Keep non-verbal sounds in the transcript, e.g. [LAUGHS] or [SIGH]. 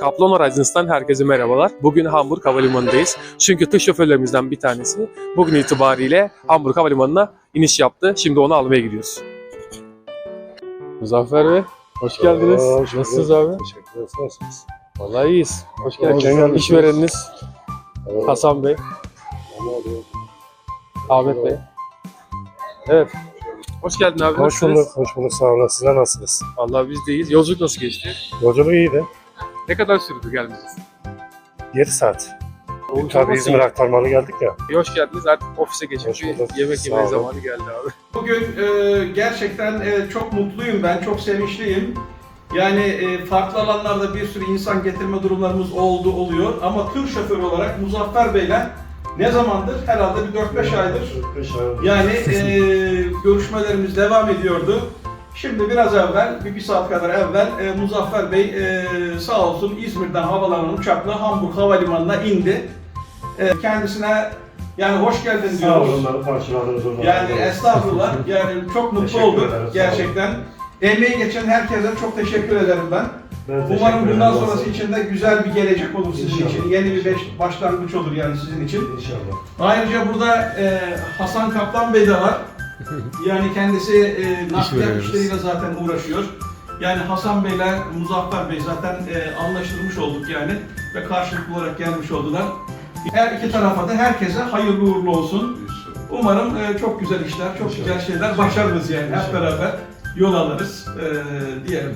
Kaplan Horizons'tan herkese merhabalar. Bugün Hamburg Havalimanı'ndayız. Çünkü tır şoförlerimizden bir tanesi bugün itibariyle Hamburg Havalimanı'na iniş yaptı. Şimdi onu almaya gidiyoruz. Muzaffer Bey, hoş geldiniz. Aa, hoş. Nasılsınız abi? Teşekkür ederiz. Nasılsınız? Vallahi iyiyiz. Hoş Hoş geldiniz. geldiniz. İşvereniniz Evet. Hasan Bey? Ahmet Bey. Evet. Hoş geldin abi. Hoş bulduk, hoş bulduk. Sağ olun. Sizler nasılsınız? Vallahi biz de iyiyiz. Yolculuk nasıl geçti? Yolculuk iyiydi. Ne kadar sürdü gelmeniz? 7 saat. Tabii olmasın İzmir aktarmalı geldik ya. Hoş geldiniz. Artık ofise geçip Hoş bir bulduk. yemek Sağ yeme olun. zamanı geldi abi. Bugün e, gerçekten e, çok mutluyum ben, çok sevinçliyim. Yani e, farklı alanlarda bir sürü insan getirme durumlarımız oldu, oluyor. Ama tır şoförü olarak Muzaffer Bey'le ne zamandır? Herhalde bir 4-5 aydır. 45 ay. Yani e, görüşmelerimiz devam ediyordu. Şimdi biraz evvel, bir, bir saat kadar evvel e, Muzaffer Bey e, sağ olsun İzmir'den havalanan uçakla Hamburg Havalimanı'na indi. E, kendisine yani hoş geldin Sağ diyoruz. olun, onları karşıladınız. Yani estağfurullah. Yani çok mutlu olduk sağ olun. gerçekten. Emeği geçen herkese çok teşekkür ederim ben. Ben Umarım bundan sonrası için de güzel bir gelecek olur sizin İnşallah. için. Yeni bir beş- başlangıç olur yani sizin için. İnşallah. Ayrıca burada e, Hasan Kaplan Bey de var. [LAUGHS] Yani kendisi e, nakliyat işleriyle zaten uğraşıyor. Yani Hasan Bey'le Muzaffer Bey zaten e, anlaştırmış olduk yani ve karşılıklı olarak gelmiş oldular. Her iki tarafa da herkese hayırlı uğurlu olsun. Umarım e, çok güzel işler, çok güzel şeyler başarırız yani hep beraber yol alırız e, diyelim.